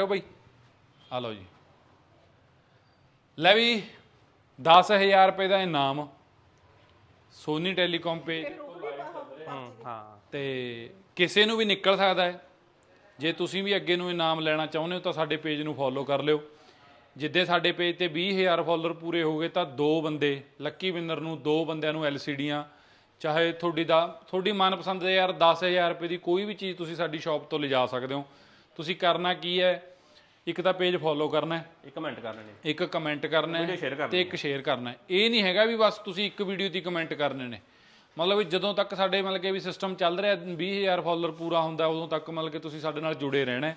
ਲਓ ਬਈ। ਆ ਲਓ ਜੀ। ਲੈ ਵੀ 10000 ਰੁਪਏ ਦਾ ਇਨਾਮ ਸੋਨੀ ਟੈਲੀਕਾਮ ਪੇ ਹਾਂ ਤੇ ਕਿਸੇ ਨੂੰ ਵੀ ਨਿਕਲ ਸਕਦਾ ਹੈ। ਜੇ ਤੁਸੀਂ ਵੀ ਅੱਗੇ ਨੂੰ ਇਨਾਮ ਲੈਣਾ ਚਾਹੁੰਦੇ ਹੋ ਤਾਂ ਸਾਡੇ ਪੇਜ ਨੂੰ ਫੋਲੋ ਕਰ ਲਿਓ। ਜਿੱਦੇ ਸਾਡੇ ਪੇਜ ਤੇ 20000 ਫਾਲੋਅਰ ਪੂਰੇ ਹੋ ਗਏ ਤਾਂ ਦੋ ਬੰਦੇ ਲੱਕੀ ਵਿਨਰ ਨੂੰ ਦੋ ਬੰਦਿਆਂ ਨੂੰ ਐਲਸੀਡੀਆਂ ਚਾਹੇ ਤੁਹਾਡੀ ਦਾ ਤੁਹਾਡੀ ਮਨਪਸੰਦ ਦੇ ਯਾਰ 10000 ਰੁਪਏ ਦੀ ਕੋਈ ਵੀ ਚੀਜ਼ ਤੁਸੀਂ ਸਾਡੀ ਸ਼ਾਪ ਤੋਂ ਲਿਜਾ ਸਕਦੇ ਹੋ। ਤੁਸੀਂ ਕਰਨਾ ਕੀ ਹੈ? ਇੱਕ ਤਾਂ ਪੇਜ ਫੋਲੋ ਕਰਨਾ ਹੈ। ਇੱਕ ਕਮੈਂਟ ਕਰ ਲੈਣੇ ਇੱਕ ਕਮੈਂਟ ਕਰਨਾ ਵੀਡੀਓ ਹੈ ਸ਼ੇਅਰ ਤੇ ਇੱਕ ਸ਼ੇਅਰ ਕਰਨਾ ਹੈ। ਇਹ ਨਹੀਂ ਹੈਗਾ ਵੀ ਬਸ ਤੁਸੀਂ ਇੱਕ ਵੀਡੀਓ ਦੀ ਕਮੈਂਟ ਕਰਨੇ ਨੇ। ਮਤਲਬ ਵੀ ਜਦੋਂ ਤੱਕ ਸਾਡੇ ਮਤਲਬ ਕਿ ਵੀ ਸਿਸਟਮ ਚੱਲ ਰਿਹਾ 20000 ਫਾਲੋਅਰ ਪੂਰਾ ਹੁੰਦਾ ਉਦੋਂ ਤੱਕ ਮਤਲਬ ਕਿ ਤੁਸੀਂ ਸਾਡੇ ਨਾਲ ਜੁੜੇ ਰਹਿਣਾ।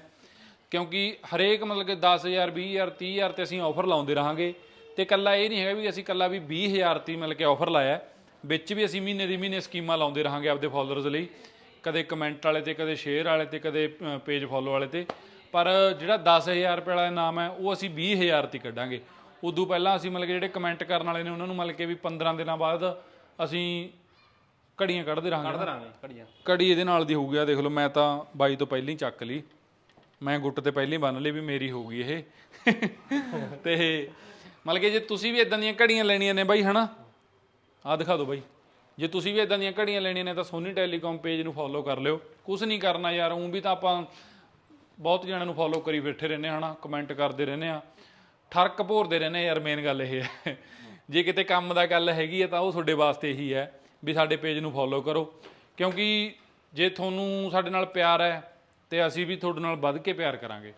ਕਿਉਂਕਿ ਹਰੇਕ ਮਤਲਬ ਕਿ 10000 20000 30000 ਤੇ ਅਸੀਂ ਆਫਰ ਲਾਉਂਦੇ ਰਹਾਂਗੇ। ਤੇ ਕੱਲਾ ਇਹ ਨਹੀਂ ਹੈਗਾ ਵੀ ਅਸੀਂ ਕੱਲਾ ਵੀ 20000 ਤੀ ਮਤਲਬ ਕਿ ਆਫਰ ਲਾਇਆ। ਵਿੱਚ ਵੀ ਅਸੀਂ ਮਹੀਨੇ ਦੀ ਮਹੀਨੇ ਸਕੀਮਾਂ ਲਾਉਂਦੇ ਰਹਾਂਗੇ ਆਪਦੇ ਫਾਲੋਅਰਸ ਲਈ। ਕਦੇ ਕਮੈਂਟ ਵਾਲੇ ਤੇ ਕਦੇ ਸ਼ੇਅਰ ਵਾਲੇ ਤੇ ਕਦੇ ਪੇਜ ਫਾਲੋ ਵਾਲੇ ਤੇ। ਪਰ ਜਿਹੜਾ 10000 ਰੁਪਏ ਵਾਲਾ ਇਨਾਮ ਹੈ ਉਹ ਅਸੀਂ 20000 ਤੀ ਕੱਢਾਂਗੇ। ਉਦੋਂ ਪਹਿਲਾਂ ਅਸੀਂ ਮਤਲਬ ਕਿ ਜਿਹੜੇ ਕਮੈਂਟ ਕਰਨ ਵਾਲੇ ਨੇ ਉਹਨਾਂ ਨੂੰ ਮਤਲਬ ਕਿ ਵੀ 15 ਦਿਨਾਂ ਬਾਅਦ ਅਸੀਂ ਘੜੀਆਂ ਕੱਢਦੇ ਰਹਾਂਗੇ ਕੱਢ ਦਾਂਗੇ ਘੜੀਆਂ। ਕੜੀ ਇਹਦੇ ਨਾਲ ਦੀ ਹੋਊਗੀ ਆ ਦੇਖ ਲਓ ਮੈਂ ਤਾਂ ਬਾਈ ਤੋਂ ਪਹਿਲਾਂ ਹੀ ਚੱਕ ਲਈ। ਮੈਂ ਗੁੱਟ ਤੇ ਪਹਿਲਾਂ ਹੀ ਬੰਨ ਲਈ ਵੀ ਮੇਰੀ ਹੋਊਗੀ ਇਹ। ਤੇ ਮਤਲਬ ਕਿ ਜੇ ਤੁਸੀਂ ਵੀ ਇਦਾਂ ਦੀਆਂ ਘੜੀਆਂ ਲੈਣੀਆਂ ਨੇ ਬਾਈ ਹਨਾ? ਆ ਦਿਖਾ ਦਿਓ ਬਾਈ। ਜੇ ਤੁਸੀਂ ਵੀ ਇਦਾਂ ਦੀਆਂ ਘੜੀਆਂ ਲੈਣੀਆਂ ਨੇ ਤਾਂ ਸੋਨੀ ਟੈਲੀਕਾਮ ਪੇਜ ਨੂੰ ਫੋਲੋ ਕਰ ਲਿਓ। ਕੁਝ ਨਹੀਂ ਕਰਨਾ ਯਾਰ ਉਂ ਵੀ ਤਾਂ ਆਪਾਂ ਬਹੁਤ ਜਣਿਆਂ ਨੂੰ ਫੋਲੋ ਕਰੀ ਬੈਠੇ ਰਹਿੰਦੇ ਹਾਂ, ਹਨਾ ਕਮੈਂਟ ਕਰਦੇ ਰਹਿੰਦੇ ਆ ਠਰਕ ਭੋਰਦੇ ਰਹਿੰਦੇ ਆ ਯਾਰ ਮੇਨ ਗੱਲ ਇਹ ਹੈ। ਜੇ ਕਿਤੇ ਕੰਮ ਦਾ ਗੱਲ ਹੈਗੀ ਹੈ ਤਾਂ ਉਹ ਤੁਹਾਡੇ ਵਾਸਤੇ ਇਹੀ ਹੈ ਵੀ ਸਾਡੇ ਪੇਜ ਨੂੰ ਫੋਲੋ ਕਰੋ। ਕਿਉਂਕਿ ਜੇ ਤੁਹਾਨੂੰ ਸਾਡੇ ਨਾਲ ਪਿਆਰ ਹੈ ਤੇ ਅਸੀਂ ਵੀ ਤੁਹਾਡੇ ਨਾਲ ਵੱਧ ਕੇ ਪਿਆਰ ਕਰਾਂਗੇ।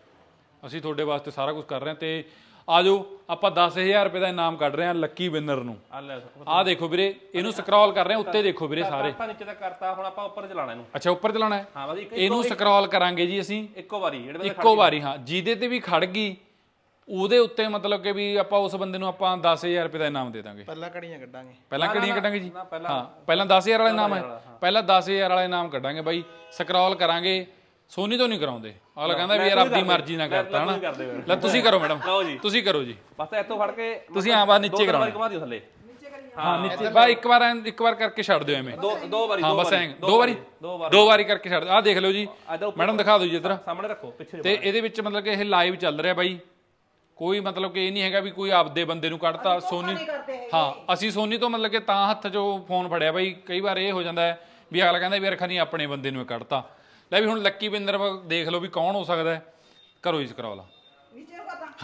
ਅਸੀਂ ਤੁਹਾਡੇ ਵਾਸਤੇ ਸਾਰਾ ਕੁਝ ਕਰ ਰਹੇ ਹਾਂ ਤੇ ਆਜੋ ਆਪਾਂ 10000 ਰੁਪਏ ਦਾ ਇਨਾਮ ਕੱਢ ਰਹੇ ਹਾਂ ਲੱਕੀ ਵਿਨਰ ਨੂੰ। ਆ ਲੈ ਆਹ ਦੇਖੋ ਵੀਰੇ ਇਹਨੂੰ ਸਕਰੋਲ ਕਰ ਰਹੇ ਹਾਂ ਉੱਤੇ ਦੇਖੋ ਵੀਰੇ ਸਾਰੇ। ਆਪਾਂ ਨੀਚੇ ਤੱਕ ਕਰਤਾ ਹੁਣ ਆਪਾਂ ਉੱਪਰ ਚਲਾਣਾ ਇਹਨੂੰ। ਅੱਛਾ ਉੱਪਰ ਚਲਾਉਣਾ ਹੈ? ਹਾਂ ਬਸ ਇੱਕ ਇਹਨੂੰ ਸਕਰੋਲ ਕਰਾਂਗੇ ਜੀ ਅਸੀਂ। ਇੱਕੋ ਵਾਰੀ ਜਿਹੜੇ ਬੰਦੇ ਇੱਕੋ ਵਾਰੀ ਹਾਂ ਜਿਹਦੇ ਤੇ ਵੀ ਖੜ ਗਈ ਉਹਦੇ ਉੱਤੇ ਮਤਲਬ ਕਿ ਵੀ ਆਪਾਂ ਉਸ ਬੰਦੇ ਨੂੰ ਆਪਾਂ 10000 ਰੁਪਏ ਦਾ ਇਨਾਮ ਦੇ ਦਾਂਗੇ। ਪਹਿਲਾਂ ਘੜੀਆਂ ਕੱਢਾਂਗੇ। ਪਹਿਲਾਂ ਕਿਹੜੀਆਂ ਕੱਢਾਂਗੇ ਜੀ? ਹਾਂ ਪਹਿਲਾਂ 10000 ਵਾਲਾ ਇਨਾਮ ਹੈ। ਪਹਿਲਾਂ 10000 ਵਾਲਾ ਇਨਾਮ ਕੱਢਾਂਗੇ ਬਾਈ। ਸਕਰੋਲ ਕਰਾਂਗੇ। ਸੋਨੀ ਤੋਂ ਨਹੀਂ ਕਰਾਉਂਦੇ। ਅਗਲਾ ਕਹਿੰਦਾ ਵੀ ਯਾਰ ਆਪਦੀ ਮਰਜ਼ੀ ਨਾਲ ਕਰਤਾ ਹਨਾ। ਲੈ ਤੁਸੀਂ ਕਰੋ ਮੈਡਮ। ਤੁਸੀਂ ਕਰੋ ਜੀ। ਬਸ ਇੱਥੋਂ ਫੜ ਕੇ ਤੁਸੀਂ ਆ ਬਾਹਰ ਨੀਚੇ ਕਰਾਉਣਾ। ਵਾਰੀ ਘੁਮਾ ਦਿਓ ਥੱਲੇ। ਹਾਂ ਨੀਚੇ। ਬਾ ਇੱਕ ਵਾਰ ਇੱਕ ਵਾਰ ਕਰਕੇ ਛੱਡ ਦਿਓ ਐਵੇਂ। ਦੋ ਦੋ ਵਾਰੀ ਹਾਂ ਦੋ ਬਸ ਵਾਰੀ ਐਂ। ਦੋ ਵਾਰੀ ਦੋ ਵਾਰੀ। ਦੋ ਵਾਰੀ ਕਰਕੇ ਛੱਡ ਦਿਓ। ਆਹ ਦੇਖ ਲਓ ਜੀ। ਮੈਡਮ ਦਿਖਾ ਦਿਓ ਜੀ ਇੱਧਰ। ਸਾਹਮਣੇ ਰੱਖੋ ਪਿੱਛੇ ਤੇ ਇਹਦੇ ਵਿੱਚ ਮਤਲਬ ਕਿ ਇਹ ਲਾਈਵ ਚੱਲ ਰਿਹਾ ਬਾਈ। ਕੋਈ ਮਤਲਬ ਕਿ ਇਹ ਨਹੀਂ ਹੈਗਾ ਵੀ ਕੋਈ ਆਪਦੇ ਬੰਦੇ ਨੂੰ ਕੱਢਤਾ। ਸੋਨੀ ਹਾਂ ਅਸੀਂ ਸੋਨੀ ਤੋਂ ਮਤਲਬ ਕਿ ਤਾਂ ਹੱਥ 'ਚੋਂ ਫੋਨ ਫੜਿਆ ਬਾਈ। ਕਈ ਵਾਰ ਇਹ ਹੋ ਜਾਂਦਾ ਹੈ ਵੀ ਅਗਲਾ ਕਹਿੰਦਾ ਵੀ ਯਾਰ ਖਨੀ ਆਪਣੇ ਬੰਦੇ ਨੂੰ ਕੱਢਤਾ। ਲੈ ਵੀ ਹੁਣ ਲੱਕੀ ਬਿੰਦਰ ਦੇਖ ਲਓ ਵੀ ਕੌਣ ਹੋ ਸਕਦਾ ਹੈ। ਕਰੋ ਇਸ ਕਰਾਓ ਲਾ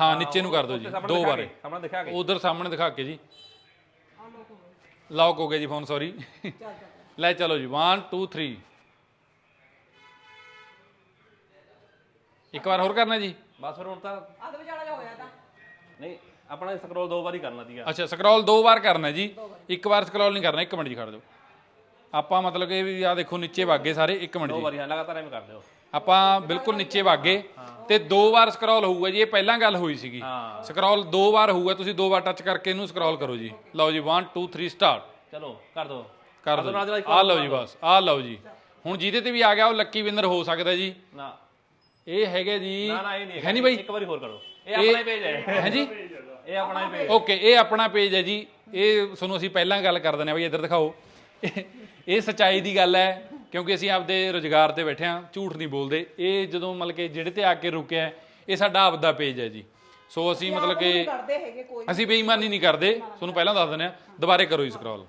ਹਾਂ ਨੀਚੇ ਨੂੰ ਕਰ ਦਿਓ ਜੀ ਦੋ ਵਾਰੇ। ਸਾਹਮਣੇ ਦਿਖਾ ਕੇ। ਉਧਰ ਸਾਹਮਣੇ ਦਿਖਾ ਕੇ ਜੀ। ਲੌਕ ਹੋ ਗਿਆ। ਜੀ ਫੋਨ ਸੌਰੀ ਲੈ ਚਲੋ ਜੀ 1 2 3 ਇੱਕ ਵਾਰ ਹੋਰ ਕਰਨਾ ਜੀ। ਬਸ ਫਿਰ ਹੁਣ ਤਾਂ ਨਹੀਂ ਆਪਣਾ ਸਕਰੋਲ ਦੋ ਵਾਰੀ ਕਰਨਾ ਸੀਗਾ। ਅੱਛਾ ਸਕਰੋਲ ਦੋ ਵਾਰ ਕਰਨਾ ਹੈ ਜੀ। ਇੱਕ ਵਾਰ ਸਕਰੋਲ ਨਹੀਂ ਕਰਨਾ ਇੱਕ ਮਿੰਟ ਜੀ ਖੜ ਜਾਓ। ਆਪਾਂ ਮਤਲਬ ਕਿ ਵੀ ਆ ਦੇਖੋ ਨੀਚੇ ਵਾਗੇ ਸਾਰੇ ਇੱਕ ਮਿੰਟ ਦੋ ਜੀ। ਵਾਰੀ ਹਾਂ ਲਗਾਤਾਰ ਐਵੇਂ ਕਰ ਦਿਓ ਆਪਾਂ ਬਿਲਕੁਲ ਨੀਚੇ ਵਾਗੇ ਤੇ ਦੋ ਵਾਰ ਸਕਰੋਲ ਹੋਊਗਾ ਜੀ ਇਹ ਪਹਿਲਾਂ ਗੱਲ ਹੋਈ ਸੀਗੀ। ਹਾਂ। ਸਕਰੋਲ ਦੋ ਵਾਰ ਹੋਊਗਾ ਤੁਸੀਂ ਦੋ ਵਾਰ ਟੱਚ ਕਰਕੇ ਇਹਨੂੰ ਸਕਰੋਲ ਕਰੋ ਜੀ। ਲਓ ਜੀ 1 2 3 ਸਟਾਰਟ ਚਲੋ ਕਰ ਦਿਓ ਕਰ ਨਾਲ ਦੀ ਦਿਓ ਨਾਲ ਆ ਲਓ ਜੀ ਬਸ ਆ ਲਓ ਜੀ। ਹੁਣ ਜਿਹਦੇ ਤੇ ਵੀ ਆ ਗਿਆ ਉਹ ਲੱਕੀ ਵਿਨਰ ਹੋ ਸਕਦਾ ਜੀ। ਨਾ। ਇਹ ਹੈਗੇ ਜੀ ਨਾ ਨਾ ਇਹ ਨਹੀਂ ਹੈ ਨਹੀਂ ਬਾਈ? ਇੱਕ ਵਾਰੀ ਹੋਰ ਕਰੋ। ਇਹ ਆਪਣਾ ਹੀ ਪੇਜ ਹੈ। ਹੈ ਜੀ? ਇਹ ਆਪਣਾ ਹੀ ਪੇਜ ਓਕੇ ਇਹ ਆਪਣਾ ਪੇਜ ਹੈ ਜੀ। ਇਹ ਤੁਹਾਨੂੰ ਅਸੀਂ ਪਹਿਲਾਂ ਗੱਲ ਕਰ ਦਿੰਦੇ ਆ ਬਈ ਇੱਧਰ ਦਿਖਾਓ। ਇਹ- ਸਚਾਈ ਦੀ ਗੱਲ ਹੈ ਕਿਉਂਕਿ ਅਸੀਂ ਆਪਦੇ ਰੋਜ਼ਗਾਰ ਤੇ ਬੈਠੇ ਆ ਝੂਠ ਨਹੀਂ ਬੋਲਦੇ। ਇਹ ਜਦੋਂ ਮਤਲਬ ਕਿ ਜਿਹੜੇ ਤੇ ਆ ਕੇ ਰੁਕਿਆ ਇਹ ਸਾਡਾ ਆਪਦਾ ਪੇਜ ਹੈ ਜੀ। ਸੋ ਅਸੀਂ ਮਤਲਬ ਕਿ ਕਰਦੇ ਹੈਗੇ ਕੋਈ। ਅਸੀਂ ਬੇਈਮਾਨੀ ਨਹੀਂ ਕਰਦੇ। ਤੁਹਾਨੂੰ ਪਹਿਲਾਂ ਦੱਸ ਦਿੰਦੇ ਆ ਦੁਬਾਰੇ ਕਰੋ ਜੀ ਸਕਰੋਲ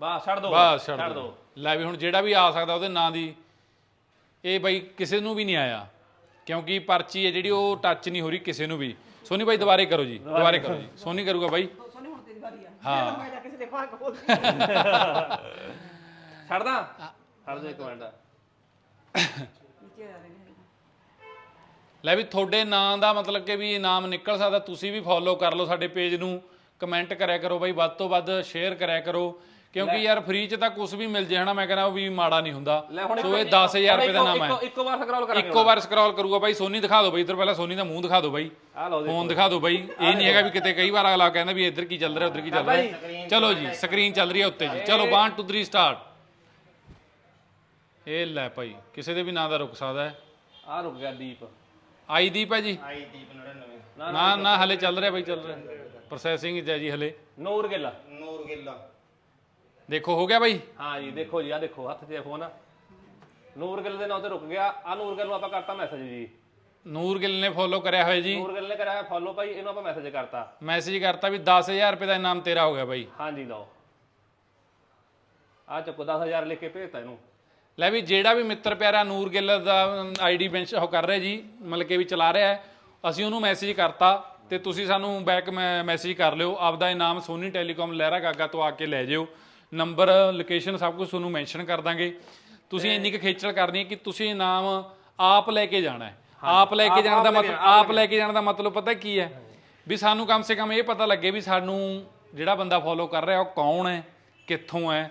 ਬਸ ਛੱਡ ਦਿਓ ਬਸ ਛੱਡ ਦਿਓ ਲੈ ਵੀ ਹੁਣ ਜਿਹੜਾ ਵੀ ਆ ਸਕਦਾ ਉਹਦੇ ਨਾਂ ਦੀ ਇਹ ਬਾਈ ਕਿਸੇ ਨੂੰ ਵੀ ਨਹੀਂ ਆਇਆ। ਕਿਉਂਕਿ ਪਰਚੀ ਹੈ ਜਿਹੜੀ ਉਹ ਟੱਚ ਨਹੀਂ ਹੋ ਰਹੀ ਕਿਸੇ ਨੂੰ ਵੀ। ਸੋਨੀ ਬਾਈ ਦੁਬਾਰੇ ਕਰੋ ਜੀ ਦੁਬਾਰੇ ਕਰੋ ਜੀ। ਸੋਨੀ ਕਰੂਗਾ ਬਾਈ। ਵਾਰੀ ਆ। ਹਾਂ। ਮੈਂ ਜਾ ਕਿਸੇ ਦੇ ਭਾਗ ਖੋਲ ਛੱਡਦਾ ਛੱਡ ਦਿਓ ਇੱਕ ਮਿੰਟ। ਨੀਚੇ ਆ ਰਹੇ ਨੇ ਲੈ ਵੀ ਤੁਹਾਡੇ ਨਾਂ ਦਾ ਮਤਲਬ ਕਿ ਵੀ ਇਨਾਮ ਨਿਕਲ ਸਕਦਾ ਤੁਸੀਂ ਵੀ ਫੋਲੋ ਕਰ ਲਓ ਸਾਡੇ ਪੇਜ ਨੂੰ। ਕਮੈਂਟ ਕਰਿਆ ਕਰੋ ਬਾਈ ਵੱਧ ਤੋਂ ਵੱਧ ਸ਼ੇਅਰ ਕਰਿਆ ਕਰੋ। ਕਿਉਂਕਿ ਯਾਰ ਫ੍ਰੀ ਚ ਤਾਂ ਕੁਝ ਵੀ ਮਿਲ ਜੇ ਹਨਾ? ਮੈਂ ਕਹਿੰਦਾ ਉਹ ਵੀ ਮਾੜਾ ਨਹੀਂ ਹੁੰਦਾ। ਲੈ ਹੁਣ ਸੋ ਇਹ 10000 ਰੁਪਏ ਦਾ ਨਾਮ ਹੈ। ਇੱਕੋ ਵਾਰ ਸਕਰੋਲ ਕਰਾਂਗੇ ਇੱਕੋ ਵਾਰ ਸਕਰੋਲ ਕਰੂਗਾ ਬਾਈ ਸੋਨੀ ਦਿਖਾ ਦਿਓ ਬਾਈ ਇੱਧਰ ਪਹਿਲਾਂ ਸੋਨੀ ਦਾ ਮੂੰਹ ਦਿਖਾ ਦਿਓ ਬਾਈ। ਆ ਲਓ ਜੀ। ਫੋਨ ਦਿਖਾ ਦਿਓ ਬਾਈ। ਇਹ ਨਹੀਂ ਹੈਗਾ ਵੀ ਕਿਤੇ ਕਈ ਵਾਰ ਅਗਲਾ ਕਹਿੰਦਾ ਵੀ ਇੱਧਰ ਕੀ ਚੱਲ ਰਿਹਾ ਉੱਧਰ ਕੀ ਚੱਲ ਰਿਹਾ। ਚਲੋ ਜੀ ਸਕਰੀਨ ਚੱਲ ਰਹੀ ਹੈ ਉੱਤੇ ਜੀ। ਚਲੋ 1 2 3 ਸਟਾਰਟ ਇਹ ਲੈ ਭਾਈ ਕਿਸੇ ਦੇ ਵੀ ਨਾਂ ਦਾ ਰੁਕ ਸਕਦਾ ਹੈ। ਆ ਰੁਕ ਗਿਆ ਦੀਪ। ਆਈ ਦੀਪ ਹੈ ਜੀ? ਆਈ ਦੀਪ 99 ਨਾ ਨਾ ਨਾ ਹਲੇ ਚੱਲ ਰਿਹਾ ਬਾਈ ਚੱਲ ਰਿਹਾ। ਪ੍ਰੋਸੈਸਿੰਗ ਹੈ ਜੀ ਹਲੇ। ਨੂਰ ਗਿੱਲ। ਨੂਰ ਗਿੱਲਾ। ਦੇਖੋ ਹੋ ਗਿਆ ਬਾਈ? ਹਾਂ ਜੀ ਦੇਖੋ ਜੀ ਆ ਦੇਖੋ ਹੱਥ 'ਚ ਫੋਨ ਆ। ਨੂਰ ਗਿੱਲ ਦੇ ਨਾਂ ਤੇ ਰੁਕ ਗਿਆ। ਆ ਨੂਰ ਗਿੱਲ ਨੂੰ ਆਪਾਂ ਕਰਤਾ ਮੈਸੇਜ ਜੀ। ਨੂਰ ਗਿੱਲ ਨੇ ਫੋਲੋ ਕਰਿਆ ਹੋਇਆ ਜੀ। ਨੂਰ ਗਿੱਲ ਨੇ ਕਰਿਆ ਫੋਲੋ ਭਾਈ ਇਹਨੂੰ ਆਪਾਂ ਮੈਸੇਜ ਕਰਤਾ। ਮੈਸੇਜ ਕਰਤਾ ਵੀ 10000 ਰੁਪਏ ਦਾ ਇਨਾਮ ਤੇਰਾ ਹੋ ਗਿਆ ਬਾਈ। ਹਾਂਜੀ ਲਓ। ਆ ਚੱਕੋ 10000 ਲਿਖ ਕੇ ਭੇਜਤਾ ਇਹਨੂੰ। ਲੈ ਵੀ ਜਿਹੜਾ ਵੀ ਮਿੱਤਰ ਪਿਆਰਾ ਨੂਰ ਗਿੱਲ ਦਾ ਆਈਡੀ ਬੈਂਚ ਉਹ ਕਰ ਰਿਹਾ ਜੀ ਮਤਲਬ ਕਿ ਵੀ ਚਲਾ ਰਿਹਾ ਹੈ ਅਸੀਂ ਉਹਨੂੰ ਮੈਸੇਜ ਕਰਤਾ ਤੇ ਤੁਸੀਂ ਸਾਨੂੰ ਬੈਕ ਮੈਸੇਜ ਕਰ ਲਿਓ। ਆਪਦਾ ਇਨਾਮ ਸੋਨੀ ਟੈਲੀਕਾਮ ਲਹਿਰਾ ਗਾਗਾ ਤੋਂ ਆ ਕੇ ਲੈ ਜਿਓ। ਨੰਬਰ ਲੋਕੇਸ਼ਨ ਸਭ ਕੁਝ ਤੁਹਾਨੂੰ ਮੈਂਸ਼ਨ ਕਰ ਦਾਂਗੇ। ਤੁਸੀਂ ਇੰਨੀ ਕੁ ਖੇਚਲ ਕਰਨੀ ਹੈ ਕਿ ਤੁਸੀਂ ਇਨਾਮ ਆਪ ਲੈ ਕੇ ਜਾਣਾ ਹੈ। ਆਪ ਲੈ ਕੇ ਜਾਣ ਦਾ ਮਤਲਬ ਆਪ ਲੈ ਕੇ ਜਾਣ ਦਾ ਮਤਲਬ ਪਤਾ ਕੀ ਹੈ? ਵੀ ਸਾਨੂੰ ਕਮ ਸੇ ਕਮ ਇਹ ਪਤਾ ਲੱਗੇ ਵੀ ਸਾਨੂੰ ਜਿਹੜਾ ਬੰਦਾ ਫੋਲੋ ਕਰ ਰਿਹਾ ਉਹ ਕੌਣ ਹੈ ਕਿੱਥੋਂ ਹੈ?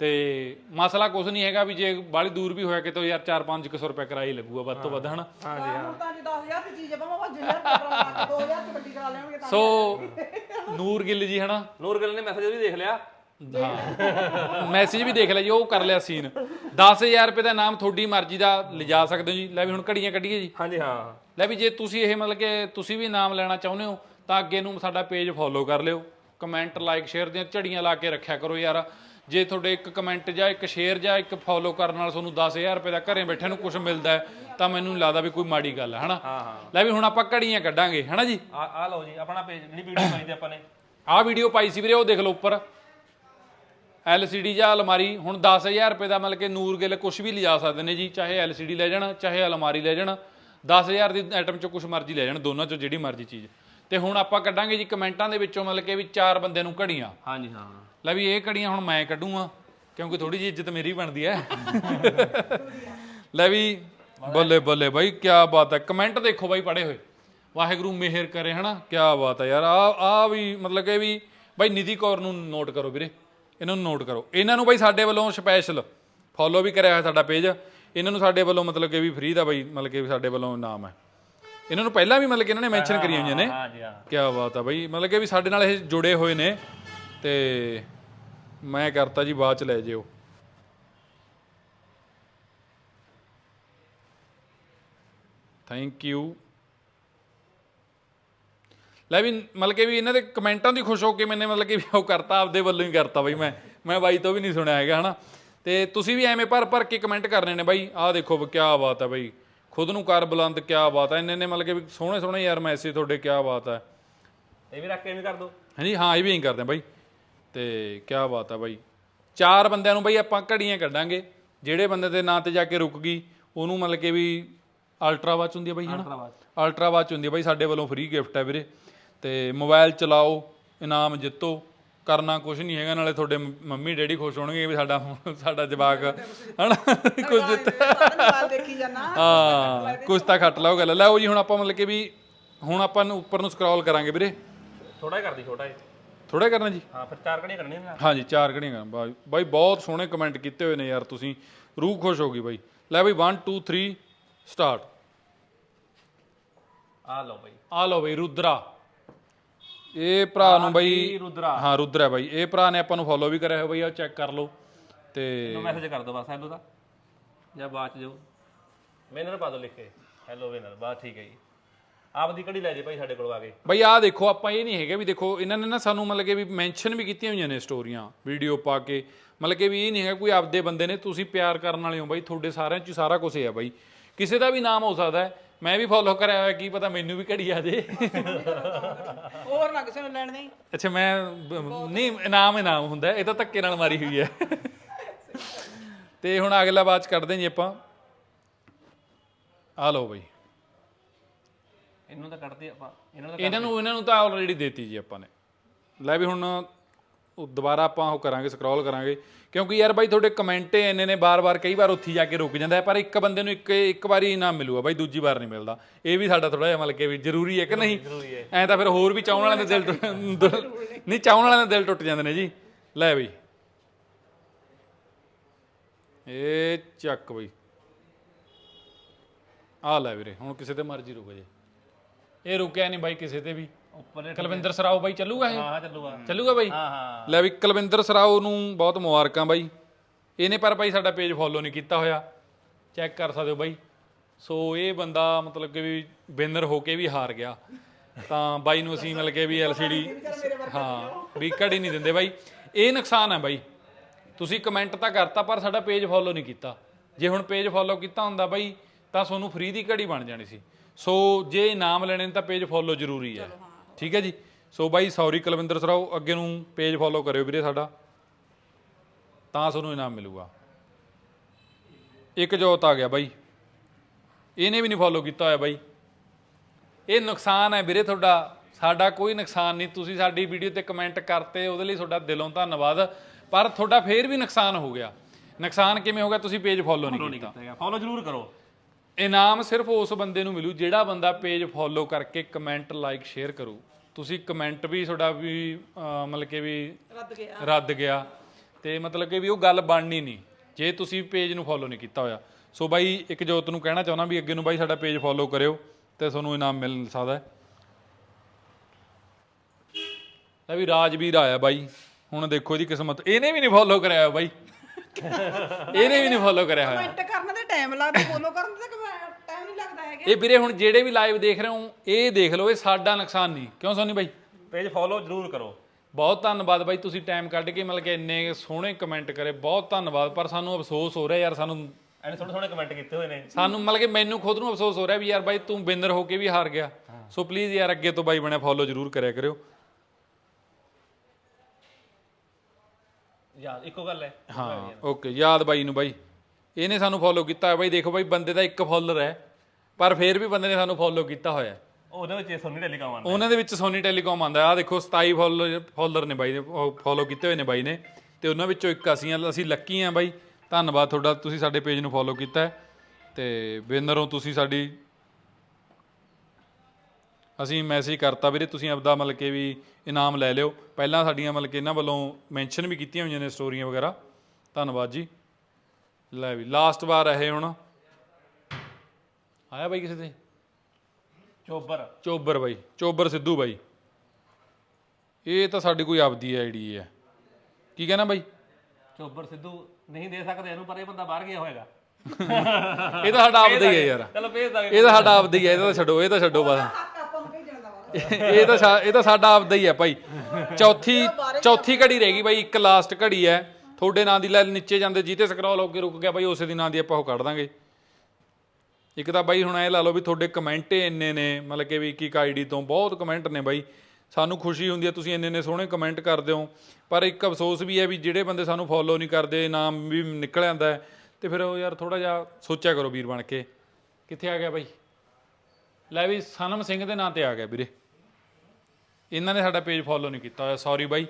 ਤੇ ਮਸਲਾ ਕੁਝ ਨਹੀਂ ਹੈਗਾ ਵੀ ਜੇ ਬਾਹਲੀ ਦੂਰ ਵੀ ਹੋਇਆ ਕਿਤੋਂ ਯਾਰ 4-500 ਰੁਪਏ ਕਿਰਾਇਆ ਹੀ ਲੱਗੂਗਾ ਵੱਧ ਤੋਂ ਵੱਧ ਹਨਾ? ਹੁਣ ਤਾਂ ਜੇ 10000 ਦੀ ਚੀਜ਼ ਆ ਭਾਵੇਂ 5000 ਕਰਾ ਲਾ 2000 ਚ ਵੱਡੀ ਕਰਾ ਲਿਆਉਂਗੇ ਤਾਂ ਸੋ ਨੂਰ ਗਿੱਲ ਜੀ ਹਨਾ? ਨੂਰ ਗਿੱਲ ਨੇ ਮੈਸੇਜ ਵੀ ਦੇਖ ਲਿਆ। ਹਾਂ। ਮੈਸੇਜ ਵੀ ਦੇਖ ਲਿਆ ਜੀ ਉਹ ਕਰ ਲਿਆ ਸੀਨ। 10000 ਰੁਪਏ ਦਾ ਨਾਮ ਤੁਹਾਡੀ ਮਰਜ਼ੀ ਦਾ ਲਿਜਾ ਸਕਦੇ ਹੋ ਜੀ। ਲੈ ਵੀ ਹੁਣ ਘੜੀਆਂ ਕੱਢੀਏ ਜੀ। ਹਾਂਜੀ ਹਾਂ। ਲੈ ਵੀ ਜੇ ਤੁਸੀਂ ਇਹ ਮਤਲਬ ਕਿ ਤੁਸੀਂ ਵੀ ਨਾਮ ਲੈਣਾ ਚਾਹੁੰਦੇ ਹੋ ਤਾਂ ਅੱਗੇ ਨੂੰ ਸਾਡਾ ਪੇਜ ਫੋਲੋ ਕਰ ਲਿਓ। ਕਮੈਂਟ ਲਾਈਕ ਸ਼ੇਅਰ ਦੀਆਂ ਝੜੀਆਂ ਲਾ ਕੇ ਰੱਖਿਆ ਕਰੋ ਯਾਰ। ਜੇ ਤੁਹਾਡੇ ਇੱਕ ਕਮੈਂਟ ਜਾਂ ਇੱਕ ਸ਼ੇਅਰ ਜਾਂ ਇੱਕ ਫੋਲੋ ਕਰਨ ਨਾਲ ਤੁਹਾਨੂੰ 10000 ਰੁਪਏ ਦਾ ਘਰੇ ਬੈਠੇ ਨੂੰ ਕੁਝ ਮਿਲਦਾ ਹੈ, ਤਾਂ ਮੈਨੂੰ ਨਹੀਂ ਲੱਗਦਾ ਵੀ ਕੋਈ ਮਾੜੀ ਗੱਲ ਹੈ ਹਨਾ? ਹਾਂ ਹਾਂ। ਲੈ ਵੀ ਹੁਣ ਆਪਾਂ ਘੜੀਆਂ ਕੱਢਾਂਗੇ ਹਨਾ ਜੀ? ਆ ਆ ਲਓ ਜੀ ਆਪਣਾ ਪੇਜ ਜਿਹੜੀ ਵੀਡੀਓ ਪਾਈ ਤੇ ਆਪਾਂ ਨੇ। ਆਹ ਵੀਡੀਓ ਪਾਈ ਸੀ ਵੀਰੇ ਉਹ ਦੇਖ ਲਓ ਉੱਪਰ। LCD ਜਾਂ ਅਲਮਾਰੀ ਹੁਣ 10000 ਰੁਪਏ ਦਾ ਮਤਲਬ ਕਿ ਨੂਰ ਗਿੱਲ ਕੁਝ ਵੀ ਲਿਜਾ ਸਕਦੇ ਨੇ ਜੀ ਚਾਹੇ LCD ਲੈ ਜਾਣ ਚਾਹੇ ਅਲਮਾਰੀ ਲੈ ਜਾਣ 10000 ਦੀ ਆਈਟਮ ਚੋਂ ਕੁਝ ਮਰਜ਼ੀ ਲੈ ਜਾਣ ਦੋਨਾਂ ਚੋਂ ਜਿਹੜੀ ਮਰਜ਼ੀ ਚੀਜ਼। ਤੇ ਹੁਣ ਆਪਾਂ ਕੱਢਾਂਗੇ ਜੀ ਕਮੈਂਟਾਂ ਦੇ ਵਿੱਚੋਂ ਮਤਲਬ ਕਿ ਵੀ ਚਾਰ ਬੰਦੇ ਨੂੰ ਘੜੀਆਂ। ਹਾਂਜੀ ਹਾਂ। ਲੈ ਵੀ ਇਹ ਘੜੀਆਂ ਹੁਣ ਮੈਂ ਕੱਢੂਗਾ ਕਿਉਂਕਿ ਥੋੜੀ ਜਿਹੀ ਇੱਜ਼ਤ ਮੇਰੀ ਬਣਦੀ ਹੈ। ਲੈ ਵੀ ਬੱਲੇ ਬੱਲੇ ਬਾਈ ਕੀ ਬਾਤ ਹੈ। ਕਮੈਂਟ ਦੇਖੋ ਬਾਈ ਪੜੇ ਹੋਏ। ਵਾਹਿਗੁਰੂ ਮਿਹਰ ਕਰੇ ਹਨਾ? ਕੀ ਬਾਤ ਹੈ ਯਾਰ। ਆ ਆ ਵੀ ਮਤਲਬ ਕਿ ਵੀ ਬਾਈ ਨਿਧੀ ਕੌਰ ਨੂੰ ਨੋਟ ਕਰੋ ਵੀਰੇ। ਇਹਨਾਂ ਨੂੰ ਨੋਟ ਕਰੋ। ਇਹਨਾਂ ਨੂੰ ਬਾਈ ਸਾਡੇ ਵੱਲੋਂ ਸਪੈਸ਼ਲ ਫੋਲੋ ਵੀ ਕਰਿਆ ਹੋਇਆ ਸਾਡਾ ਪੇਜ ਇਹਨਾਂ ਨੂੰ ਸਾਡੇ ਵੱਲੋਂ ਮਤਲਬ ਕਿ ਵੀ ਫ੍ਰੀ ਦਾ ਬਾਈ ਮਤਲਬ ਕਿ ਸਾਡੇ ਵੱਲੋਂ ਨਾਮ ਹੈ। ਇਹਨਾਂ ਨੂੰ ਪਹਿਲਾਂ ਵੀ ਮਤਲਬ ਕਿ ਇਹਨਾਂ ਨੇ ਮੈਂਸ਼ਨ ਕਰੀਆਂ ਹੋਈਆਂ ਨੇ। ਹਾਂਜੀ ਹਾਂ। ਕੀ ਬਾਤ ਆ ਬਾਈ। ਮਤਲਬ ਕਿ ਵੀ ਸਾਡੇ ਨਾਲ ਇਹ ਜੁੜੇ ਹੋਏ ਨੇ। ਤੇ ਮੈਂ ਕਰਤਾ ਜੀ ਬਾਅਦ ਚ ਲੈ ਜਿਓ। ਥੈਂਕ ਯੂ ਲੈ ਵੀ ਮਤਲਬ ਕਿ ਵੀ ਇਹਨਾਂ ਦੇ ਕਮੈਂਟਾਂ ਦੀ ਖੁਸ਼ ਹੋ ਕੇ ਮੈਨੇ ਮਤਲਬ ਕਿ ਵੀ ਉਹ ਕਰਤਾ ਆਪਦੇ ਵੱਲੋਂ ਹੀ ਕਰਤਾ ਬਾਈ ਮੈਂ ਮੈਂ ਬਾਈ ਤੋਂ ਵੀ ਨਹੀਂ ਸੁਣਿਆ ਹੈਗਾ ਹਨਾ? ਤੇ ਤੁਸੀਂ ਵੀ ਐਵੇਂ ਭਰ ਭਰ ਕੇ ਕਮੈਂਟ ਕਰਨੇ ਨੇ ਬਾਈ ਆਹ ਦੇਖੋ ਕੀ ਬਾਤ ਹੈ ਬਾਈ ਖੁਦ ਨੂੰ ਕਰ ਬੁਲੰਦ ਕੀ ਬਾਤ ਹੈ ਇੰਨੇ ਨੇ ਮਤਲਬ ਕਿ ਵੀ ਸੋਹਣੇ ਸੋਹਣੇ ਯਾਰ ਮੈਸੇਜ ਤੁਹਾਡੇ ਕੀ ਬਾਤ ਹੈ। ਇਹ ਵੀ ਰੱਖ ਕੇ ਐਵੇਂ ਕਰ ਦੋ। ਹਾਂਜੀ ਹਾਂ ਇਹ ਵੀ ਐਂ ਕਰਦੇ ਆ ਬਾਈ। ਤੇ ਕੀ ਬਾਤ ਆ ਬਾਈ। ਚਾਰ ਬੰਦਿਆਂ ਨੂੰ ਬਾਈ ਆਪਾਂ ਘੜੀਆਂ ਕੱਢਾਂਗੇ ਜਿਹੜੇ ਬੰਦੇ ਦੇ ਨਾਂ ਤੇ ਜਾ ਕੇ ਰੁਕ ਗਈ ਉਹਨੂੰ ਮਤਲਬ ਕਿ ਵੀ ਅਲਟਰਾ ਵਾਚ ਹੁੰਦੀ ਆ ਬਾਈ ਹਨਾ? ਅਲਟਰਾ ਵਾਚ ਹੁੰਦੀ ਆ ਬਾਈ ਸਾਡੇ ਵੱਲੋਂ ਫ੍ਰੀ ਗਿਫਟ ਹੈ ਵੀਰੇ। ਤੇ ਮੋਬਾਈਲ ਚਲਾਓ ਇਨਾਮ ਜਿੱਤੋ ਕਰਨਾ ਕੁਝ ਨਹੀਂ ਹੈਗਾ ਨਾਲੇ ਤੁਹਾਡੇ ਮੰਮੀ ਡੈਡੀ ਖੁਸ਼ ਹੋਣਗੇ ਵੀ ਸਾਡਾ ਸਾਡਾ ਜਵਾਕ ਹਨਾ? ਕੁਝ ਦੇਖੀ ਜਾਣਾ। ਹਾਂ ਕੁਝ ਤਾਂ ਖੱਟ ਲਾਓ ਗੱਲ। ਲੈ ਉਹ ਜੀ ਹੁਣ ਆਪਾਂ ਮਤਲਬ ਕਿ ਵੀ ਹੁਣ ਆਪਾਂ ਨੂੰ ਉੱਪਰ ਨੂੰ ਸਕਰੋਲ ਕਰਾਂਗੇ ਵੀਰੇ। ਥੋੜਾ ਹੀ ਕਰਦੀ ਛੋਟਾ ਹੀ ਥੋੜਾ ਕਰਨਾ ਜੀ? ਹਾਂ ਫਿਰ ਚਾਰ ਘੜੀਆਂ ਕਰਨੀਆਂ ਨੇ ਹਾਂਜੀ ਚਾਰ ਘੜੀਆਂ ਕਰਾਂ ਬਾਈ ਬਾਈ ਬਹੁਤ ਸੋਹਣੇ ਕਮੈਂਟ ਕੀਤੇ ਹੋਏ ਨੇ ਯਾਰ ਤੁਸੀਂ। ਰੂਹ ਖੁਸ਼ ਹੋ ਗਈ ਬਾਈ। ਲੈ ਬਾਈ 1 2 3 ਸਟਾਰਟ ਆ ਲਓ ਬਾਈ। ਆ ਲਓ ਬਾਈ ਰੁਦਰਾ। ਇਹ ਭਰਾ ਨੂੰ ਬਾਈ ਰੁਦਰਾ। ਹਾਂ ਰੁਦਰਾ ਬਾਈ। ਇਹ ਭਰਾ ਨੇ ਆਪਾਂ ਨੂੰ ਫੋਲੋ ਵੀ ਕਰਿਆ ਹੋਇਆ ਬਾਈ ਆ ਚੈੱਕ ਕਰ ਲਓ ਤੇ ਮੈਸੇਜ ਕਰ ਦਿਓ ਬਸ ਹੈਲੋ ਦਾ। ਜਾਂ ਬਾਅਦ ਚ ਜੋ। ਮੈਨੂੰ ਪਾ ਦਿਓ ਲਿਖ ਕੇ। ਹੈਲੋ ਵਿਨਰ ਬਾਤ ਠੀਕ ਹੈ ਜੀ। ਆਪ ਦੀ ਘੜੀ ਲੈ ਜੇ ਭਾਈ ਸਾਡੇ ਕੋਲ ਆ ਕੇ। ਬਾਈ ਆਹ ਦੇਖੋ ਆਪਾਂ ਇਹ ਨਹੀਂ ਹੈਗਾ ਵੀ ਦੇਖੋ ਇਹਨਾਂ ਨੇ ਨਾ ਸਾਨੂੰ ਮਤਲਬ ਕਿ ਵੀ ਮੈਂਸ਼ਨ ਵੀ ਕੀਤੀਆਂ ਹੋਈਆਂ ਨੇ ਸਟੋਰੀਆਂ ਵੀਡੀਓ ਪਾ ਕੇ। ਮਤਲਬ ਕਿ ਵੀ ਇਹ ਨਹੀਂ ਹੈਗਾ ਕੋਈ ਆਪਦੇ ਬੰਦੇ ਨੇ ਤੁਸੀਂ ਪਿਆਰ ਕਰਨ ਵਾਲੇ ਹੋ ਬਾਈ ਤੁਹਾਡੇ ਸਾਰਿਆਂ 'ਚ ਹੀ ਸਾਰਾ ਕੁਝ ਹੈ ਬਾਈ। ਕਿਸੇ ਦਾ ਵੀ ਨਾਮ ਹੋ ਸਕਦਾ ਹੈ। ਮੈਂ ਵੀ ਫੋਲੋ ਕਰਿਆ ਹੋਇਆ ਕੀ ਪਤਾ ਮੈਨੂੰ ਵੀ ਘੜੀ ਆ ਜੇ। ਹੋਰ ਨਾ ਕਿਸੇ ਨੂੰ ਲੈਣ ਨਹੀਂ ਅੱਛਾ ਮੈਂ ਬ- ਨਹੀਂ ਇਨਾਮ ਇਨਾਮ ਹੁੰਦਾ ਹੈ, ਇਹ ਤਾਂ ਧੱਕੇ ਨਾਲ ਮਾਰੀ ਹੋਈ ਹੈ। ਤੇ ਹੁਣ ਅਗਲਾ ਬਾਅਦ ਚ ਕੱਢਦੇ ਜੀ ਆਪਾਂ। ਆ ਲਓ ਬਾਈ। ਇਹਨੂੰ ਤਾਂ ਕੱਢਦੇ ਆਪਾਂ। ਇਹਨਾਂ ਦਾ ਇਹਨਾਂ ਨੂੰ ਇਹਨਾਂ ਨੂੰ ਤਾਂ ਆਲਰੇਡੀ ਦੇਤੀ ਜੀ ਆਪਾਂ ਨੇ। ਲੈ ਵੀ ਹੁਣ ਉਹ ਦੁਬਾਰਾ ਆਪਾਂ ਉਹ ਕਰਾਂਗੇ ਸਕਰੋਲ ਕਰਾਂਗੇ। ਕਿਉਂਕਿ ਯਾਰ ਬਾਈ ਤੁਹਾਡੇ ਕਮੈਂਟ ਇੰਨੇ ਨੇ ਬਾਰ-ਬਾਰ ਕਈ ਵਾਰ ਉੱਥੇ ਜਾ ਕੇ ਰੁਕ ਜਾਂਦਾ ਹੈ ਪਰ ਇੱਕ ਬੰਦੇ ਨੂੰ ਇੱਕ ਇੱਕ ਵਾਰੀ ਇਨਾਮ ਮਿਲੂਗਾ ਬਾਈ ਦੂਜੀ ਵਾਰ ਨਹੀਂ ਮਿਲਦਾ। ਇਹ ਵੀ ਸਾਡਾ ਥੋੜਾ ਜਿਹਾ ਮਤਲਬ ਕਿ ਵੀ ਜ਼ਰੂਰੀ ਹੈ ਕਿ ਨਹੀਂ? ਐਂ ਤਾਂ ਫਿਰ ਹੋਰ ਵੀ ਚਾਹਣ ਵਾਲਿਆਂ ਦੇ ਦਿਲ ਟੁੱਟ- ਨਹੀਂ ਚਾਹਣ ਵਾਲਿਆਂ ਦੇ ਦਿਲ ਟੁੱਟ ਜਾਂਦੇ ਨੇ ਜੀ। ਲੈ ਬਈ। ਇਹ ਚੱਕ ਬਈ। ਆ ਲੈ ਵੀਰੇ ਹੁਣ ਕਿਸੇ ਤੇ ਮਰਜ਼ੀ ਰੁਕ ਜੇ। ਇਹ ਰੁਕਿਆ ਨਹੀਂ ਬਾਈ ਕਿਸੇ ਤੇ ਵੀ। ਉੱਪਰ ਕੁਲਵਿੰਦਰ ਸਰਾਓ ਬਾਈ ਚੱਲੂਗਾ ਇਹ? ਹਾਂ ਚੱਲੂਗਾ। ਚੱਲੂਗਾ ਬਾਈ? ਹਾਂ ਹਾਂ। ਲੈ ਵੀ ਕੁਲਵਿੰਦਰ ਸਰਾਓ ਨੂੰ ਬਹੁਤ ਮੁਬਾਰਕਾਂ ਬਾਈ। ਇਹਨੇ ਪਰ ਬਾਈ ਸਾਡਾ ਪੇਜ ਫੋਲੋ ਨਹੀਂ ਕੀਤਾ ਹੋਇਆ। ਚੈੱਕ ਕਰ ਸਕਦੇ ਹੋ ਬਾਈ। ਸੋ ਇਹ ਬੰਦਾ ਮਤਲਬ ਕਿ ਵੀ ਵਿਨਰ ਹੋ ਕੇ ਵੀ ਹਾਰ ਗਿਆ। ਤਾਂ ਬਾਈ ਨੂੰ ਅਸੀਂ ਮਤਲਬ ਕਿ ਵੀ ਐਲਸੀਡੀ ਹਾਂ ਵੀ ਘੜੀ ਨਹੀਂ ਦਿੰਦੇ ਬਾਈ। ਇਹ ਨੁਕਸਾਨ ਹੈ ਬਾਈ। ਤੁਸੀਂ ਕਮੈਂਟ ਤਾਂ ਕਰਤਾ ਪਰ ਸਾਡਾ ਪੇਜ ਫੋਲੋ ਨਹੀਂ ਕੀਤਾ। ਜੇ ਹੁਣ ਪੇਜ ਫੋਲੋ ਕੀਤਾ ਹੁੰਦਾ ਬਾਈ ਤਾਂ ਤੁਹਾਨੂੰ ਫ੍ਰੀ ਦੀ ਘੜੀ ਬਣ ਜਾਣੀ ਸੀ। ਸੋ ਜੇ ਇਨਾਮ ਲੈਣੇ ਨੇ ਤਾਂ ਪੇਜ ਫੋਲੋ ਜ਼ਰੂਰੀ ਹੈ। ਠੀਕ ਹੈ ਜੀ। ਸੋ ਬਾਈ ਸੌਰੀ ਕੁਲਵਿੰਦਰ ਸਰਾਓ ਅੱਗੇ ਨੂੰ ਪੇਜ ਫੋਲੋ ਕਰਿਓ ਵੀਰੇ ਸਾਡਾ। ਤਾਂ ਤੁਹਾਨੂੰ ਇਨਾਮ ਮਿਲੂਗਾ। ਇੱਕ ਜੋਤ ਆ ਗਿਆ ਬਾਈ। ਇਹਨੇ ਵੀ ਨਹੀਂ ਫੋਲੋ ਕੀਤਾ ਹੋਇਆ ਬਾਈ। ਇਹ ਨੁਕਸਾਨ ਹੈ ਵੀਰੇ ਤੁਹਾਡਾ। ਸਾਡਾ ਕੋਈ ਨੁਕਸਾਨ ਨਹੀਂ। ਤੁਸੀਂ ਸਾਡੀ ਵੀਡੀਓ ਤੇ ਕਮੈਂਟ ਕਰਤੇ ਉਹਦੇ ਲਈ ਤੁਹਾਡਾ ਦਿਲੋਂ ਧੰਨਵਾਦ। ਪਰ ਤੁਹਾਡਾ ਫੇਰ ਵੀ ਨੁਕਸਾਨ ਹੋ ਗਿਆ। ਨੁਕਸਾਨ ਕਿਵੇਂ ਹੋ ਗਿਆ? ਤੁਸੀਂ ਪੇਜ ਫੋਲੋ ਨਹੀਂ ਕੀਤਾ। ਫੋਲੋ ਜ਼ਰੂਰ ਕਰੋ। ਇਨਾਮ ਸਿਰਫ ਉਸ ਬੰਦੇ ਨੂੰ ਮਿਲੂ ਜਿਹੜਾ ਬੰਦਾ ਪੇਜ ਫੋਲੋ ਕਰਕੇ ਕਮੈਂਟ ਲਾਈਕ ਸ਼ੇਅਰ ਕਰੂ। ਤੁਸੀਂ ਕਮੈਂਟ ਵੀ ਤੁਹਾਡਾ ਵੀ ਅਹ, ਮਤਲਬ ਕਿ ਵੀ ਰੱਦ ਗਿਆ। ਰੱਦ ਗਿਆ। ਤੇ ਮਤਲਬ ਕਿ ਵੀ ਉਹ ਗੱਲ ਬਣਨੀ ਨਹੀਂ। ਜੇ ਤੁਸੀਂ ਪੇਜ ਨੂੰ ਫੋਲੋ ਨਹੀਂ ਕੀਤਾ ਹੋਇਆ। ਸੋ ਬਾਈ ਇੱਕ ਜੋਤ ਨੂੰ ਕਹਿਣਾ ਚਾਹੁੰਦਾ ਵੀ ਅੱਗੇ ਨੂੰ ਬਾਈ ਸਾਡਾ ਪੇਜ ਫੋਲੋ ਕਰਿਓ ਤੇ ਤੁਹਾਨੂੰ ਇਨਾਮ ਮਿਲ ਸਕਦਾ। ਹੈ ਲੈ ਵੀ ਰਾਜਵੀਰ ਆਇਆ ਬਾਈ। ਹੁਣ ਦੇਖੋ ਇਹਦੀ ਕਿਸਮਤ। ਇਹਨੇ ਵੀ ਨਹੀਂ ਫੋਲੋ ਕਰਿਆ ਹੋਇਆ ਬਾਈ। ਇਹਨੇ ਵੀ ਨਹੀਂ ਫੋਲੋ ਕਰਿਆ ਹੋਇਆ। ਕਮੈਂਟ ਕਰਨ ਦੇ ਟਾਈਮ ਲੱਗਦਾ ਫੋਲੋ ਕਰਨ ਦੇ ਟਾਈਮ ਨਹੀਂ ਲੱਗਦਾ ਹੈਗਾ। ਇਹ ਵੀਰੇ ਹੁਣ ਜਿਹੜੇ ਵੀ ਲਾਈਵ ਦੇਖ ਰਹੇ ਹੋ ਇਹ ਦੇਖ ਲਓ ਇਹ ਸਾਡਾ ਨੁਕਸਾਨ ਨਹੀਂ। ਕਿਉਂ ਸੋਨੀ ਬਾਈ? ਪੇਜ ਫੋਲੋ ਜ਼ਰੂਰ ਕਰੋ। ਬਹੁਤ ਧੰਨਵਾਦ ਬਾਈ ਤੁਸੀਂ ਟਾਈਮ ਕੱਢ ਕੇ ਮਤਲਬ ਕਿ ਇੰਨੇ ਸੋਹਣੇ ਕਮੈਂਟ ਕਰੇ। ਬਹੁਤ ਧੰਨਵਾਦ ਪਰ ਸਾਨੂੰ ਅਫਸੋਸ ਹੋ ਰਿਹਾ ਯਾਰ ਸਾਨੂੰ ਐਨੇ ਥੋੜੇ ਥੋੜੇ ਕਮੈਂਟ ਕੀਤੇ ਹੋਏ ਨੇ। ਸਾਨੂੰ ਮਤਲਬ ਕਿ ਮੈਨੂੰ ਖੁਦ ਨੂੰ ਅਫਸੋਸ ਹੋ ਰਿਹਾ ਵੀ ਯਾਰ ਬਾਈ ਤੂੰ ਵਿਨਰ ਹੋ ਕੇ ਵੀ ਹਾਰ ਗਿਆ। ਸੋ ਪਲੀਜ਼ ਯਾਰ ਅੱਗੇ ਤੋਂ ਬਾਈ ਬਣਿਆ ਫੋਲੋ ਜ਼ਰੂਰ ਕਰਿਆ ਕਰਿਓ। ਯਾਰ ਇੱਕੋ ਗੱਲ ਹੈ। ਹਾਂ ਓਕੇ ਯਾਦ ਬਾਈ ਨੂੰ ਬਾਈ। ਇਹਨੇ ਸਾਨੂੰ ਫੋਲੋ ਕੀਤਾ ਹੈ ਬਾਈ ਦੇਖੋ ਬਾਈ ਬੰਦੇ ਦਾ ਇੱਕ ਫੋਲੋਅਰ ਹੈ ਪਰ ਫੇਰ ਵੀ ਬੰਦੇ ਨੇ ਸਾਨੂੰ ਫੋਲੋ ਕੀਤਾ ਹੋਇਆ ਹੈ। ਉਹਦੇ ਵਿੱਚ ਸੋਨੀ ਟੈਲੀਕਾਮ ਆਉਂਦਾ ਉਹਨਾਂ ਦੇ ਵਿੱਚ ਸੋਨੀ ਟੈਲੀਕਾਮ ਆਂਦਾ ਆ ਦੇਖੋ 27 ਫੋਲੋਅਰ ਫੋਲੋਅਰ ਨੇ ਬਾਈ ਨੇ ਫੋਲੋ ਕੀਤੇ ਹੋਏ ਨੇ ਬਾਈ ਨੇ। ਤੇ ਉਹਨਾਂ ਵਿੱਚੋਂ ਇੱਕ ਅਸੀਂ ਆ ਅਸੀਂ ਲੱਕੀ ਆ ਬਾਈ। ਧੰਨਵਾਦ ਤੁਹਾਡਾ ਤੁਸੀਂ ਸਾਡੇ ਪੇਜ ਨੂੰ ਫੋਲੋ ਕੀਤਾ ਹੈ। ਤੇ ਵਿਨਰ ਹੋ ਤੁਸੀਂ ਸਾਡੀ ਅਸੀਂ ਮੈਸੇਜ ਕਰਤਾ ਵੀਰੇ ਤੁਸੀਂ ਆਪਦਾ ਮਤਲਬ ਕਿ ਵੀ ਇਨਾਮ ਲੈ ਲਿਓ। ਪਹਿਲਾਂ ਸਾਡੀਆਂ ਮਤਲਬ ਕਿ ਇਹਨਾਂ ਵੱਲੋਂ ਮੈਂਸ਼ਨ ਵੀ ਕੀਤੀਆਂ ਹੋਈਆਂ ਨੇ ਸਟੋਰੀਆਂ ਵਗੈਰਾ। ਧੰਨਵਾਦ ਜੀ। ਲੈ ਵੀ ਲਾਸਟ ਵਾਰ ਇਹ ਹੁਣ। ਆਇਆ ਬਾਈ ਕਿਸੇ ਤੇ? ਚੋਬਰ। ਚੋਬਰ ਬਾਈ ਚੋਬਰ ਸਿੱਧੂ ਬਾਈ। ਇਹ ਤਾਂ ਸਾਡੀ ਕੋਈ ਆਪਦੀ ਆਈਡੀ ਹੈ। ਕੀ ਕਹਿਣਾ ਬਾਈ? ਚੋਬਰ ਸਿੱਧੂ ਨਹੀਂ ਦੇ ਸਕਦੇ ਇਹਨੂੰ ਪਰ ਇਹ ਬੰਦਾ ਬਾਹਰ ਗਿਆ ਹੋਏਗਾ। ਇਹ ਤਾਂ ਸਾਡਾ ਆਪਦਾ ਹੀ ਹੈ ਯਾਰ। ਚਲੋ ਭੇਜ ਦਾਂਗੇ। ਇਹ ਤਾਂ ਸਾਡਾ ਆਪਦਾ ਹੀ ਹੈ ਇਹਦਾ ਤਾਂ ਛੱਡੋ ਇਹ ਤਾਂ ਛੱਡੋ ਬਸ ਹੱਕ ਆਪਾਂ ਨੂੰ ਭੇਜਣ ਦਾ ਵਾ ਇਹ ਤਾਂ ਸਾ- ਇਹ ਤਾਂ ਸਾਡਾ ਆਪਦਾ ਹੀ ਹੈ ਭਾਈ। ਚੌਥੀ ਚੌਥੀ ਘੜੀ ਰਹਿ ਗਈ ਬਾਈ ਇੱਕ ਲਾਸਟ ਘੜੀ ਹੈ। ਤੁਹਾਡੇ ਨਾਂ ਦੀ ਲੈ ਨੀਚੇ ਜਾਂਦੇ ਜੀਤੇ ਸਕਰੋਲ ਹੋ ਕੇ ਰੁਕ ਗਿਆ ਬਾਈ ਉਸੇ ਦੀ ਨਾਂ ਦੀ ਆਪਾਂ ਉਹ ਕੱਢ ਦਾਂਗੇ। ਇੱਕ ਤਾਂ ਬਾਈ ਹੁਣ ਇਹ ਲਾ ਲਓ ਵੀ ਤੁਹਾਡੇ ਕਮੈਂਟ ਇੰਨੇ ਨੇ ਮਤਲਬ ਕਿ ਵੀ ਇੱਕ ਇੱਕ ਆਈਡੀ ਤੋਂ ਬਹੁਤ ਕਮੈਂਟ ਨੇ ਬਾਈ। ਸਾਨੂੰ ਖੁਸ਼ੀ ਹੁੰਦੀ ਹੈ ਤੁਸੀਂ ਇੰਨੇ ਨੇ ਸੋਹਣੇ ਕਮੈਂਟ ਕਰਦੇ ਹੋ। ਪਰ ਇੱਕ ਅਫਸੋਸ ਵੀ ਹੈ ਵੀ ਜਿਹੜੇ ਬੰਦੇ ਸਾਨੂੰ ਫੋਲੋ ਨਹੀਂ ਕਰਦੇ ਨਾਮ ਵੀ ਨਿਕਲ ਆਂਦਾ ਹੈ। ਤੇ ਫਿਰ ਉਹ ਯਾਰ ਥੋੜਾ ਜਿਹਾ ਸੋਚਿਆ ਕਰੋ ਵੀਰ ਬਣ ਕੇ। ਕਿੱਥੇ ਆ ਗਿਆ ਬਾਈ? ਲੈ ਵੀ ਸਨਮ ਸਿੰਘ ਦੇ ਨਾਂ ਤੇ ਆ ਗਿਆ ਵੀਰੇ। ਇਹਨਾਂ ਨੇ ਸਾਡਾ ਪੇਜ ਫੋਲੋ ਨਹੀਂ ਕੀਤਾ ਹੋਇਆ ਸੌਰੀ ਬਾਈ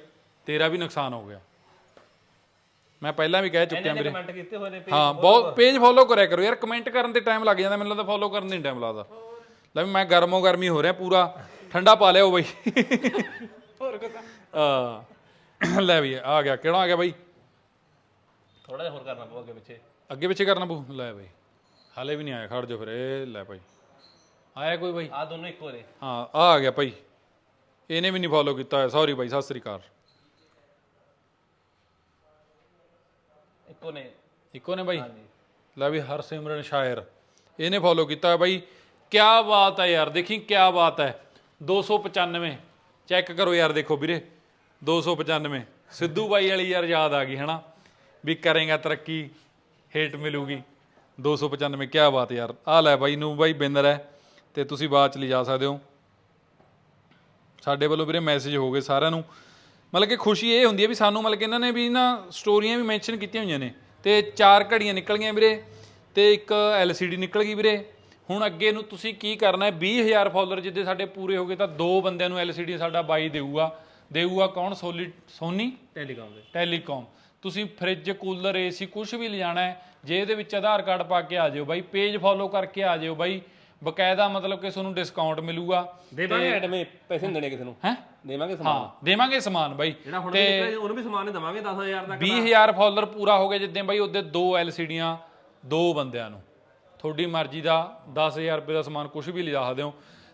ਤੇਰਾ ਵੀ ਨੁਕਸਾਨ ਹੋ ਗਿਆ। ਮੈਂ ਪਹਿਲਾਂ ਵੀ ਕਹਿ ਚੁੱਕਿਆ ਵੀਰੇ। ਕਮੈਂਟ ਕੀਤੇ ਹੋਏ ਨੇ page ਹਾਂ ਬਹੁਤ ਪੇਜ ਫੋਲੋ ਕਰਿਆ ਕਰੋ ਯਾਰ ਕਮੈਂਟ ਕਰਨ ਤੇ ਟਾਈਮ ਲੱਗ ਜਾਂਦਾ ਮੈਨੂੰ ਲੱਗਦਾ ਫੋਲੋ ਕਰਨ ਨਹੀਂ ਟਾਈਮ ਲੱਗਦਾ। ਲੈ ਵੀ ਮੈਂ ਗਰਮੋ ਗਰਮੀ ਹੋ ਰਿਹਾ ਪੂਰਾ ਠੰਡਾ ਪਾ ਲਿਆ ਉਹ ਬਾਈ। ਹੋਰ ਕੁਝ ਆ ਲੈ ਵੀ ਆ ਗਿਆ ਕਿਹੜਾ ਆ ਗਿਆ ਬਾਈ? ਥੋੜਾ ਜਿਹਾ ਹੋਰ ਕਰਨਾ ਪਊ ਅੱਗੇ ਪਿੱਛੇ। ਅੱਗੇ ਪਿੱਛੇ ਕਰਨਾ ਪਊ? ਲੈ ਬਾਈ ਹਾਲੇ ਵੀ ਨਹੀਂ ਆਇਆ ਖੜ ਜਾ ਫਿਰ ਇਹ ਲੈ ਬਾਈ। ਆਇਆ ਕੋਈ ਬਾਈ? ਆ ਦੋਨੋਂ ਇੱਕੋ ਨੇ ਹਾਂ ਆ ਆ ਗਿਆ ਭਾਈ ਇਹਨੇ ਵੀ ਨਹੀਂ ਫੋਲੋ ਕੀਤਾ ਹੋਇਆ। ਸੌਰੀ ਬਾਈ ਸਤਿ ਸ੍ਰੀ ਅਕਾਲ। ਇੱਕੋ ਨੇ। ਇੱਕੋ ਨੇ ਬਾਈ ਲੈ ਵੀ ਹਰਸਿਮਰਨ ਸ਼ਾਇਰ। ਇਹਨੇ ਫੋਲੋ ਕੀਤਾ ਹੈ ਬਾਈ ਕੀ ਬਾਤ ਹੈ ਯਾਰ ਦੇਖੀ ਕੀ ਬਾਤ ਹੈ। 295 ਚੈੱਕ ਕਰੋ ਯਾਰ ਦੇਖੋ ਵੀਰੇ। 295 ਸਿੱਧੂ ਬਾਈ ਵਾਲੀ ਯਾਰ ਯਾਦ ਆ ਗਈ ਹਨਾ? ਵੀ ਕਰੇਗਾ ਤਰੱਕੀ ਹੇਟ ਮਿਲੂਗੀ। 295 ਕੀ ਬਾਤ ਯਾਰ। ਆ ਲੈ ਬਾਈ ਨੂੰ ਬਾਈ ਬਿੰਦਰ ਹੈ ਤੇ ਤੁਸੀਂ ਬਾਅਦ ਚ ਲਿਜਾ ਸਕਦੇ ਹੋ। ਸਾਡੇ ਵੱਲੋਂ ਵੀਰੇ ਮੈਸੇਜ ਹੋ ਗਏ ਸਾਰਿਆਂ ਨੂੰ। ਮਤਲਬ ਕਿ ਖੁਸ਼ੀ ਇਹ ਹੁੰਦੀ ਹੈ ਵੀ ਸਾਨੂੰ ਮਤਲਬ ਕਿ ਇਹਨਾਂ ਨੇ ਵੀ ਨਾ ਸਟੋਰੀਆਂ ਵੀ ਮੈਂਸ਼ਨ ਕੀਤੀਆਂ ਹੋਈਆਂ ਨੇ। ਤੇ ਚਾਰ ਘੜੀਆਂ ਨਿਕਲ ਗਈਆਂ ਵੀਰੇ ਤੇ ਇੱਕ LCD ਨਿਕਲ ਗਈ ਵੀਰੇ। ਹੁਣ ਅੱਗੇ ਨੂੰ ਤੁਸੀਂ ਕੀ ਕਰਨਾ ਹੈ? 20000 ਫਾਲੋਅਰ ਜਿੱਦੇ ਸਾਡੇ ਪੂਰੇ ਹੋ ਗਏ ਤਾਂ ਦੋ ਬੰਦਿਆਂ ਨੂੰ LCD ਸਾਡਾ ਬਾਈ ਦੇਊਗਾ। ਦੇਊਗਾ ਕੌਣ? ਸੋਲੀ ਸੋਨੀ? ਟੈਲੀਕਾਮ ਦੇ। ਟੈਲੀਕਾਮ ਤੁਸੀਂ ਫ੍ਰਿਜ ਕੂਲਰ ਏਸੀ ਕੁਝ ਵੀ ਲਿਜਾਣਾ ਹੈ ਜੇ ਇਹਦੇ ਵਿੱਚ ਆਧਾਰ ਕਾਰਡ ਪਾ ਕੇ ਆ ਜਿਓ ਬਾਈ ਪੇਜ ਫੋਲੋ ਕਰਕੇ ਆ ਜਿਓ ਬਾਈ। ਬਕਾਇਦਾ ਮਤਲਬ ਕਿ ਤੁਹਾਨੂੰ ਡਿਸਕਾਊਂਟ ਮਿਲੂਗਾ ਦੇਵਾਂਗੇ ਐਡਮੇ ਪੈਸੇ ਨਹੀਂ ਦੇਣੇ ਕਿਸੇ ਨੂੰ। ਹੈ? ਦੇਵਾਂਗੇ ਸਮਾਨ। ਹਾਂ ਦੇਵਾਂਗੇ ਸਮਾਨ ਬਾਈ। ਜਿਹੜਾ ਹੁਣ ਵੀ ਨਿਕਲਿਆ ਉਹਨੂੰ ਵੀ ਸਮਾਨ ਦੇਵਾਂਗੇ 10000 ਤੱਕ 20000 ਫਾਲੋਅਰ ਪੂਰਾ ਹੋ ਗਿਆ ਜਿੱਦਾਂ ਬਾਈ ਉਹਦੇ ਦੋ ਐਲਸੀਡੀਆਂ ਦੋ ਬੰਦਿਆਂ ਨੂੰ। ਤੁਹਾਡੀ ਮਰਜ਼ੀ ਦਾ 10000 ਰੁਪਏ ਦਾ ਸਮਾਨ ਕੁਝ ਵੀ ਲਿਜਾ ਸਕਦੇ ਹੋ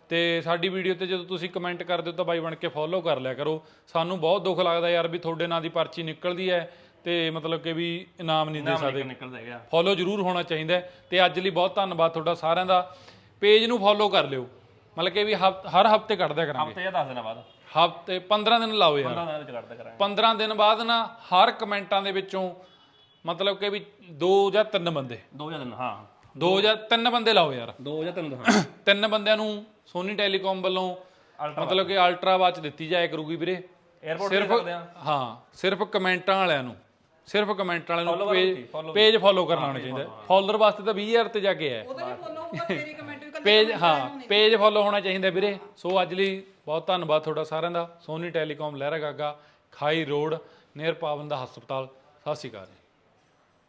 ਤੇ ਸਾਡੀ ਵੀਡੀਓ ਤੇ ਜਦੋਂ ਤੁਸੀਂ ਕਮੈਂਟ ਕਰਦੇ ਹੋ ਤਾਂ ਬਾਈ ਬਣ ਕੇ ਫੋਲੋ ਕਰ ਲਿਆ ਕਰੋ। ਸਾਨੂੰ ਬਹੁਤ ਦੁੱਖ ਲੱਗਦਾ ਯਾਰ ਵੀ ਤੁਹਾਡੇ ਨਾਂ ਦੀ ਪਰਚੀ ਨਿਕਲਦੀ ਹੈ ਤੇ ਮਤਲਬ ਕਿ ਵੀ ਇਨਾਮ ਨਹੀਂ ਦੇ ਸਕਦੇ। ਫੋਲੋ ਜ਼ਰੂਰ ਹੋਣਾ ਚਾਹੀਦਾ ਤੇ ਅੱਜ ਲਈ ਬਹੁਤ ਧੰਨਵਾਦ ਤੁਹਾਡਾ ਸਾਰਿਆਂ ਦਾ। ਪੇਜ ਨੂੰ ਫੋਲੋ ਕਰ ਲਿਓ। ਮਤਲਬ ਕਿ ਵੀ ਹਫ- ਹਰ ਹਫ਼ਤੇ ਕੱਢਦਿਆ ਕਰਾਂਗੇ। ਹਫ਼ਤੇ ਜਾਂ 10 ਦਿਨਾਂ ਬਾਅਦ? ਹਫ਼ਤੇ 15 ਦਿਨ ਲਾਓ ਯਾਰ। 15 ਦਿਨਾਂ ਵਿੱਚ ਕੱਢਦਾ ਕਰਾਂਗੇ। 15 ਦਿਨ ਬਾਅਦ ਨਾ ਹਰ ਕਮੈਂਟਾਂ ਦੇ ਵਿੱਚੋਂ ਮਤਲਬ ਕਿ ਵੀ ਦੋ ਜਾਂ ਤਿੰਨ ਬੰਦੇ। ਦੋ ਜਾਂ ਤਿੰਨ ਹਾਂ। ਦੋ ਜਾਂ ਤਿੰਨ ਬੰਦੇ ਲਾਓ ਯਾਰ। ਦੋ ਜਾਂ ਤਿੰਨ ਹਾਂ। ਤਿੰਨ ਬੰਦਿਆਂ ਨੂੰ ਸੋਨੀ ਟੈਲੀਕਾਮ ਵੱਲੋਂ ਮਤਲਬ ਕਿ ਅਲਟਰਾ ਵਾਚ ਦਿੱਤੀ ਜਾਇਆ ਕਰੂਗੀ ਵੀਰੇ। 에어ਪੋਰਟ ਤੇ ਸਿਰਫ ਆ। ਹਾਂ ਸਿਰਫ ਕਮੈਂਟਾਂ ਵਾਲਿਆਂ ਨੂੰ। ਸਿਰਫ ਕਮੈਂਟਾਂ ਵਾਲਿਆਂ ਨੂੰ ਪੇਜ ਫੋਲੋ ਕਰਨਾ ਆਉਣਾ ਚਾਹੀਦਾ। ਫਾਲੋਅਰ ਵਾਸਤੇ ਤਾਂ 20000 ਤੇ ਜਾ ਕੇ ਹੈ ਉਹਦੇ ਵੀ ਫੋਲੋ ਹੋਊਗਾ ਤੇਰੀ ਕਮੈਂਟ ਵੀ ਪੇਜ ਹਾਂ ਪੇਜ ਫੋਲੋ ਹੋਣਾ ਚਾਹੀਦਾ ਵੀਰੇ। ਸੋ ਅੱਜ ਲਈ ਬਹੁਤ ਧੰਨਵਾਦ ਤੁਹਾਡਾ ਸਾਰਿਆਂ ਦਾ। Soni telecom Lehra Gaga Khai road near ਪਾਵਨ ਦਾ ਹਸਪਤਾਲ। ਸਤਿ ਸ਼੍ਰੀ ਅਕਾਲ